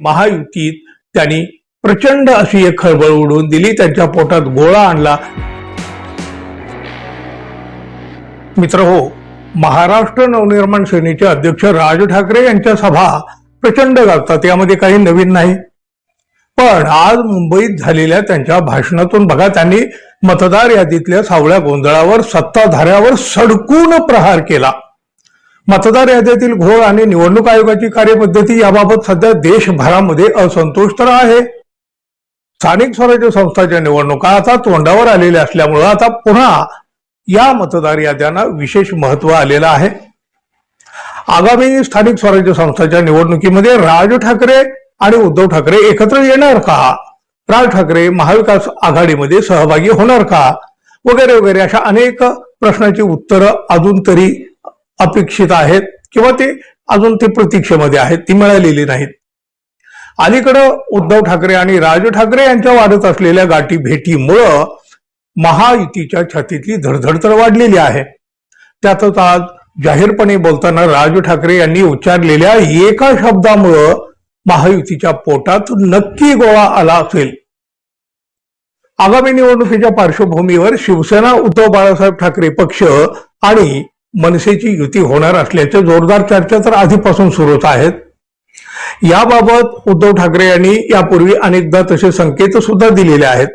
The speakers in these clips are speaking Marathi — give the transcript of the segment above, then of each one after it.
महायुतीत त्यांनी प्रचंड अशी एक खळबळ उडवून दिली त्यांच्या पोटात गोळा आणला. मित्र हो महाराष्ट्र नवनिर्माण सेनेचे अध्यक्ष राज ठाकरे यांच्या सभा प्रचंड गाजतात यामध्ये काही नवीन नाही. पण आज मुंबईत झालेल्या त्यांच्या भाषणातून बघा त्यांनी मतदार यादीतल्या सावळ्या गोंधळावर सत्ताधाऱ्यावर सडकून प्रहार केला. मतदार यादीतील घोळ आणि निवडणूक आयोगाची कार्यपद्धती याबाबत सध्या देशभरामध्ये असंतोष तर आहे. स्थानिक स्वराज्य संस्थांच्या निवडणुका आता तोंडावर आलेल्या असल्यामुळं आता पुन्हा या मतदार याद्यांना विशेष महत्त्व आलेलं आहे. आगामी स्थानिक स्वराज्य संस्थांच्या निवडणुकीमध्ये राज ठाकरे आणि उद्धव ठाकरे एकत्र येणार का? राज ठाकरे महाविकास आघाडीमध्ये सहभागी होणार का? वगैरे वगैरे अशा अनेक प्रश्नाची उत्तरं अजून तरी अपेक्षित आहेत किंवा ते अजून ते प्रतीक्षेमध्ये आहेत ती मिळालेली नाहीत. अलीकडं उद्धव ठाकरे आणि राज ठाकरे यांच्या वाढत असलेल्या गाठी भेटीमुळं महायुतीच्या छातीतली धडधड तर वाढलेली आहे. त्यातच आज जाहीरपणे बोलताना राज ठाकरे यांनी उच्चारलेल्या एका शब्दामुळं महायुतीच्या पोटात नक्की गोळा आला असेल. आगामी निवडणुकीच्या पार्श्वभूमीवर शिवसेना उद्धव बाळासाहेब ठाकरे पक्ष आणि मनसेची युती होणार असल्याच्या जोरदार चर्चा तर आधीपासून सुरूच आहेत. याबाबत उद्धव ठाकरे यांनी यापूर्वी अनेकदा तसे संकेत सुद्धा दिलेले आहेत.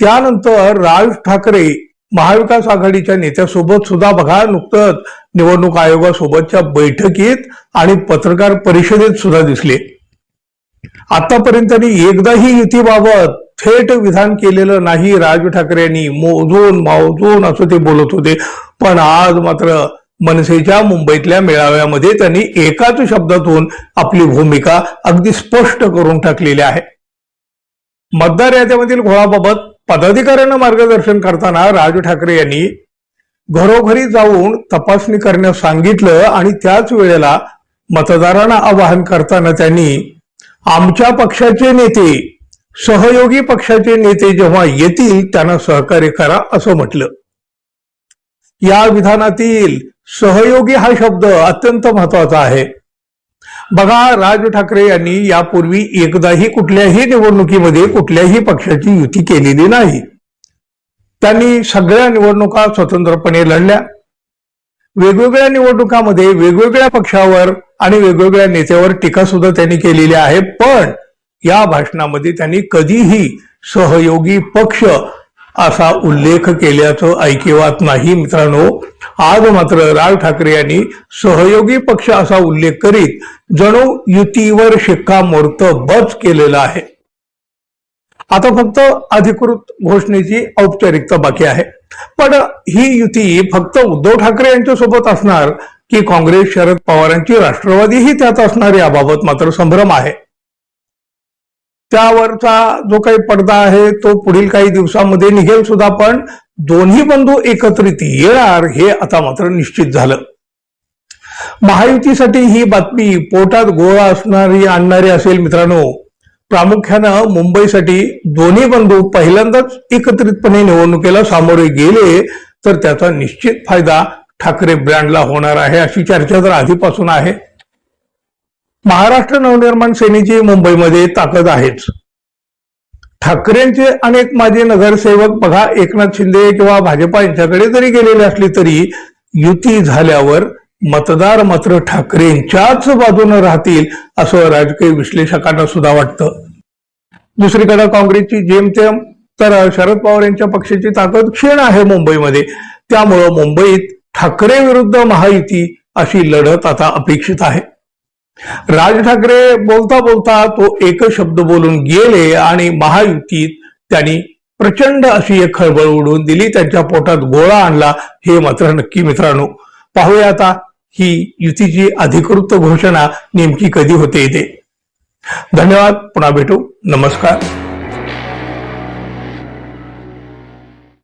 त्यानंतर राज ठाकरे महाविकास आघाडीच्या नेत्यासोबत सुद्धा बघा नुकतंच निवडणूक आयोगासोबतच्या बैठकीत आणि पत्रकार परिषदेत सुद्धा दिसले. आतापर्यंत त्यांनी एकदाही युतीबाबत थेट विधान केलेलं नाही राज ठाकरे यांनी मोजून मावजून असं ते बोलत होते. पण आज मात्र मनसेच्या मुंबईतल्या मेळाव्यामध्ये त्यांनी एकाच शब्दातून आपली भूमिका अगदी स्पष्ट करून टाकलेली आहे. मतदार याद्यामधील घोळाबाबत पदाधिकाऱ्यांना मार्गदर्शन करताना राज ठाकरे यांनी घरोघरी जाऊन तपासणी करण्यास सांगितलं आणि त्याच वेळेला मतदारांना आवाहन करताना त्यांनी आमच्या पक्षाचे नेते सहयोगी पक्षाचे नेते जेव्हा येतील त्यांना सहकार्य करा असं म्हटलं. या विधानातील सहयोगी हा शब्द अत्यंत महत्त्वाचा आहे. बघा राज ठाकरे यांनी यापूर्वी एकदाही कुठल्याही निवडणुकीमध्ये कुठल्याही पक्षाची युती केलेली नाही. त्यांनी सगळ्या निवडणुका स्वतंत्रपणे लढल्या. वेगवेगळ्या निवडणुकामध्ये वेगवेगळ्या पक्षावर आणि वेगवेगळ्या नेत्यावर टीका सुद्धा त्यांनी केलेली आहे. पण या भाषणामध्ये त्यांनी कधीही सहयोगी पक्ष असा उल्लेख केल्याचं ऐकिवात नाही. मित्रांनो आज मात्र राज ठाकरे यांनी सहयोगी पक्ष असा उल्लेख करीत जणू युतीवर शिक्कामोर्तबच केलेला आहे. आता फक्त अधिकृत घोषणेची औपचारिकता बाकी आहे. पण ही युती फक्त उद्धव ठाकरे यांच्या सोबत असणार की काँग्रेस शरद पवारांची राष्ट्रवादीही त्यात असणार याबाबत मात्र संभ्रम आहे. त्यावरचा जो काही पडदा आहे तो पुढील काही दिवसांमध्ये निघेल सुद्धा पण दोन्ही बंधू एकत्रित येणार हे आता मात्र निश्चित झालं. महायुतीसाठी ही बातमी पोटात गोळा असणारी आणणारी असेल मित्रांनो. प्रामुख्यानं मुंबईसाठी दोन्ही बंधू पहिल्यांदाच एकत्रितपणे निवडणुकीला सामोरे गेले तर त्याचा निश्चित फायदा ठाकरे ब्रँडला होणार आहे अशी चर्चा तर आधीपासून आहे. महाराष्ट्र नवनिर्माण सेनेची मुंबईमध्ये ताकद आहेच. ठाकरेंचे अनेक माजी नगरसेवक बघा एकनाथ शिंदे किंवा भाजपा यांच्याकडे जरी गेलेले असले तरी युती झाल्यावर मतदार मात्र ठाकरेंच्याच बाजूने राहतील असं राजकीय विश्लेषकांना सुद्धा वाटतं. दुसरीकडे काँग्रेसची जेमतेम तर शरद पवार यांच्या पक्षाची ताकद क्षीण आहे मुंबईमध्ये. त्यामुळं मुंबईत ठाकरे विरुद्ध महायुती अशी लढत आता अपेक्षित आहे. राज ठाकरे बोलता बोलता तो एक शब्द बोलून गेले आणि महायुतीत त्यांनी प्रचंड अशी एक खळबळ उडवून दिली त्यांच्या पोटात गोळा आणला हे मात्र नक्की मित्रांनो पाहूया आता ही युतीची अधिकृत घोषणा नेमकी कधी होते इथे. धन्यवाद पुन्हा भेटू नमस्कार.